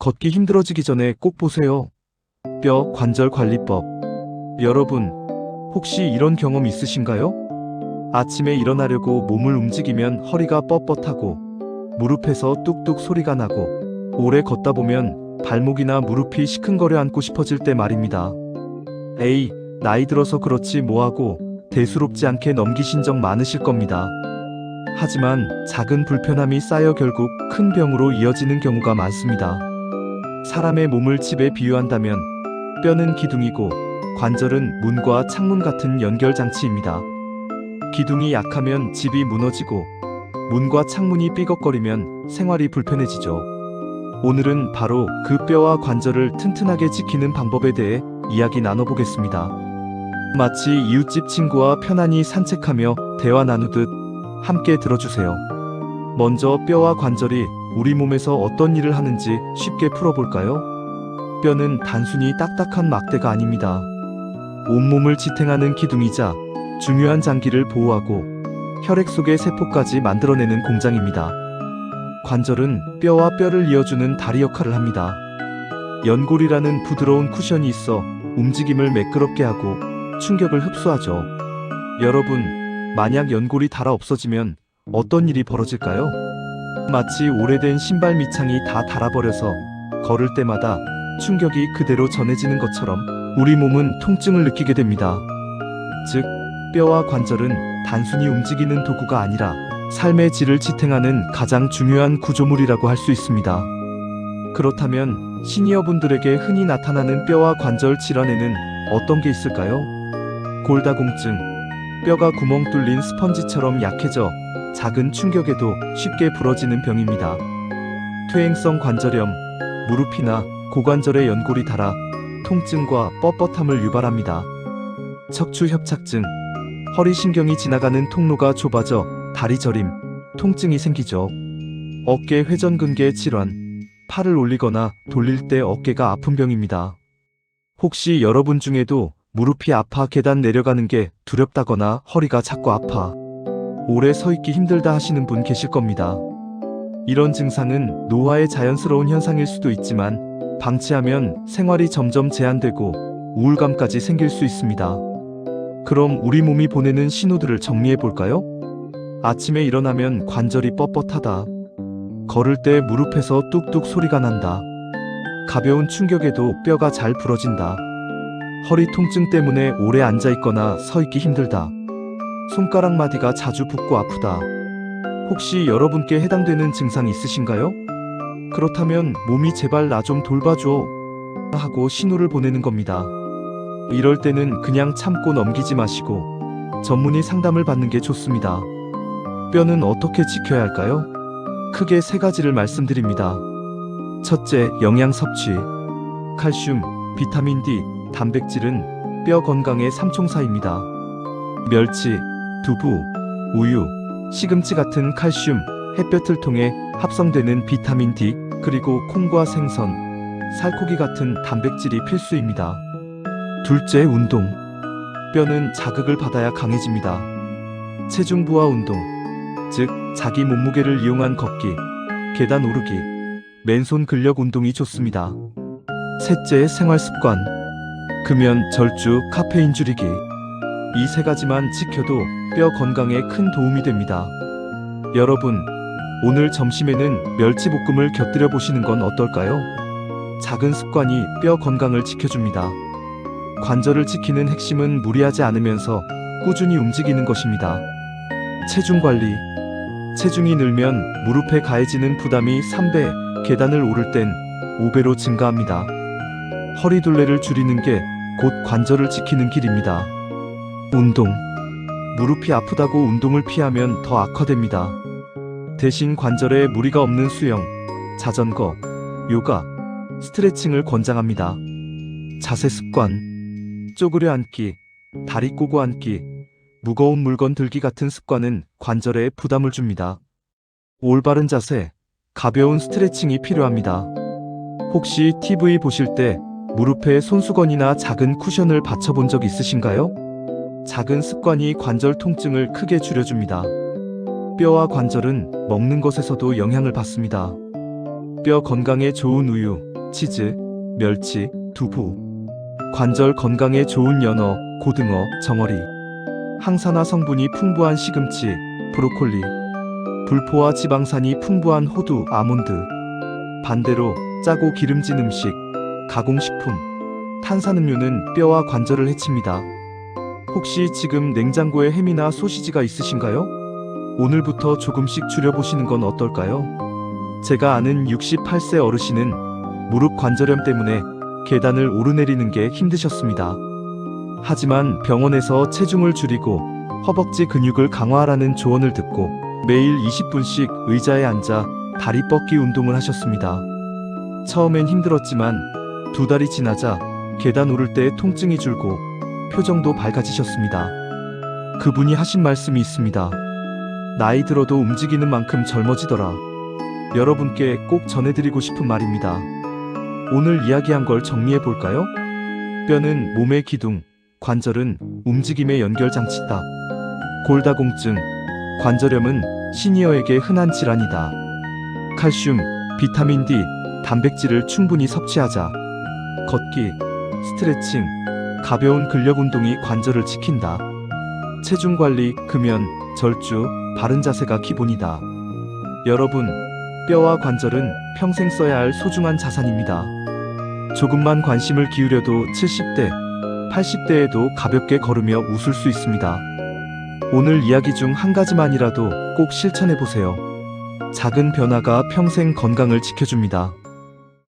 걷기 힘들어지기 전에 꼭 보세요. 뼈 관절 관리법. 여러분, 혹시 이런 경험 있으신가요? 아침에 일어나려고 몸을 움직이면 허리가 뻣뻣하고 무릎에서 뚝뚝 소리가 나고 오래 걷다 보면 발목이나 무릎이 시큰거려 앉고 싶어질 때 말입니다. 에이, 나이 들어서 그렇지 뭐하고 대수롭지 않게 넘기신 적 많으실 겁니다. 하지만 작은 불편함이 쌓여 결국 큰 병으로 이어지는 경우가 많습니다. 사람의 몸을 집에 비유한다면 뼈는 기둥이고 관절은 문과 창문 같은 연결 장치입니다. 기둥이 약하면 집이 무너지고 문과 창문이 삐걱거리면 생활이 불편해지죠. 오늘은 바로 그 뼈와 관절을 튼튼하게 지키는 방법에 대해 이야기 나눠보겠습니다. 마치 이웃집 친구와 편안히 산책하며 대화 나누듯 함께 들어주세요. 먼저 뼈와 관절이 우리 몸에서 어떤 일을 하는지 쉽게 풀어볼까요? 뼈는 단순히 딱딱한 막대가 아닙니다. 온몸을 지탱하는 기둥이자 중요한 장기를 보호하고 혈액 속의 세포까지 만들어내는 공장입니다. 관절은 뼈와 뼈를 이어주는 다리 역할을 합니다. 연골이라는 부드러운 쿠션이 있어 움직임을 매끄럽게 하고 충격을 흡수하죠. 여러분, 만약 연골이 닳아 없어지면 어떤 일이 벌어질까요? 마치 오래된 신발 밑창이 다 닳아버려서 걸을 때마다 충격이 그대로 전해지는 것처럼 우리 몸은 통증을 느끼게 됩니다. 즉, 뼈와 관절은 단순히 움직이는 도구가 아니라 삶의 질을 지탱하는 가장 중요한 구조물이라고 할 수 있습니다. 그렇다면 시니어분들에게 흔히 나타나는 뼈와 관절 질환에는 어떤 게 있을까요? 골다공증, 뼈가 구멍 뚫린 스펀지처럼 약해져 작은 충격에도 쉽게 부러지는 병입니다. 퇴행성 관절염, 무릎이나 고관절의 연골이 닳아 통증과 뻣뻣함을 유발합니다. 척추 협착증, 허리 신경이 지나가는 통로가 좁아져 다리 저림, 통증이 생기죠. 어깨 회전근개 질환, 팔을 올리거나 돌릴 때 어깨가 아픈 병입니다. 혹시 여러분 중에도 무릎이 아파 계단 내려가는 게 두렵다거나 허리가 자꾸 아파 오래 서 있기 힘들다 하시는 분 계실 겁니다. 이런 증상은 노화의 자연스러운 현상일 수도 있지만 방치하면 생활이 점점 제한되고 우울감까지 생길 수 있습니다. 그럼 우리 몸이 보내는 신호들을 정리해 볼까요? 아침에 일어나면 관절이 뻣뻣하다. 걸을 때 무릎에서 뚝뚝 소리가 난다. 가벼운 충격에도 뼈가 잘 부러진다. 허리 통증 때문에 오래 앉아 있거나 서 있기 힘들다. 손가락 마디가 자주 붓고 아프다. 혹시 여러분께 해당되는 증상 있으신가요? 그렇다면 몸이 제발 나 좀 돌봐줘. 하고 신호를 보내는 겁니다. 이럴 때는 그냥 참고 넘기지 마시고 전문의 상담을 받는 게 좋습니다. 뼈는 어떻게 지켜야 할까요? 크게 세 가지를 말씀드립니다. 첫째, 영양 섭취. 칼슘, 비타민 D, 단백질은 뼈 건강의 삼총사입니다. 멸치, 두부, 우유, 시금치 같은 칼슘, 햇볕을 통해 합성되는 비타민 D, 그리고 콩과 생선, 살코기 같은 단백질이 필수입니다. 둘째, 운동. 뼈는 자극을 받아야 강해집니다. 체중 부하 운동, 즉 자기 몸무게를 이용한 걷기, 계단 오르기, 맨손 근력 운동이 좋습니다. 셋째, 생활 습관. 금연, 절주, 카페인 줄이기. 이 세 가지만 지켜도 뼈 건강에 큰 도움이 됩니다. 여러분, 오늘 점심에는 멸치볶음을 곁들여 보시는 건 어떨까요? 작은 습관이 뼈 건강을 지켜줍니다. 관절을 지키는 핵심은 무리하지 않으면서 꾸준히 움직이는 것입니다. 체중 관리. 체중이 늘면 무릎에 가해지는 부담이 3배, 계단을 오를 땐 5배로 증가합니다. 허리 둘레를 줄이는 게 곧 관절을 지키는 길입니다. 운동. 무릎이 아프다고 운동을 피하면 더 악화됩니다. 대신 관절에 무리가 없는 수영, 자전거, 요가, 스트레칭을 권장합니다. 자세 습관. 쪼그려 앉기, 다리 꼬고 앉기, 무거운 물건 들기 같은 습관은 관절에 부담을 줍니다. 올바른 자세, 가벼운 스트레칭이 필요합니다. 혹시 TV 보실 때 무릎에 손수건이나 작은 쿠션을 받쳐본 적 있으신가요? 작은 습관이 관절 통증을 크게 줄여줍니다. 뼈와 관절은 먹는 것에서도 영향을 받습니다. 뼈 건강에 좋은 우유, 치즈, 멸치, 두부. 관절 건강에 좋은 연어, 고등어, 정어리. 항산화 성분이 풍부한 시금치, 브로콜리. 불포화 지방산이 풍부한 호두, 아몬드. 반대로 짜고 기름진 음식, 가공식품, 탄산음료는 뼈와 관절을 해칩니다. 혹시 지금 냉장고에 햄이나 소시지가 있으신가요? 오늘부터 조금씩 줄여보시는 건 어떨까요? 제가 아는 68세 어르신은 무릎 관절염 때문에 계단을 오르내리는 게 힘드셨습니다. 하지만 병원에서 체중을 줄이고 허벅지 근육을 강화하라는 조언을 듣고 매일 20분씩 의자에 앉아 다리 뻗기 운동을 하셨습니다. 처음엔 힘들었지만 두 달이 지나자 계단 오를 때 통증이 줄고 표정도 밝아지셨습니다. 그분이 하신 말씀이 있습니다. 나이 들어도 움직이는 만큼 젊어지더라. 여러분께 꼭 전해드리고 싶은 말입니다. 오늘 이야기한 걸 정리해 볼까요? 뼈는 몸의 기둥, 관절은 움직임의 연결 장치다. 골다공증, 관절염은 시니어에게 흔한 질환이다. 칼슘, 비타민 D, 단백질을 충분히 섭취하자. 걷기, 스트레칭, 가벼운 근력 운동이 관절을 지킨다. 체중 관리, 금연, 절주, 바른 자세가 기본이다. 여러분, 뼈와 관절은 평생 써야 할 소중한 자산입니다. 조금만 관심을 기울여도 70대, 80대에도 가볍게 걸으며 웃을 수 있습니다. 오늘 이야기 중 한 가지만이라도 꼭 실천해 보세요. 작은 변화가 평생 건강을 지켜줍니다.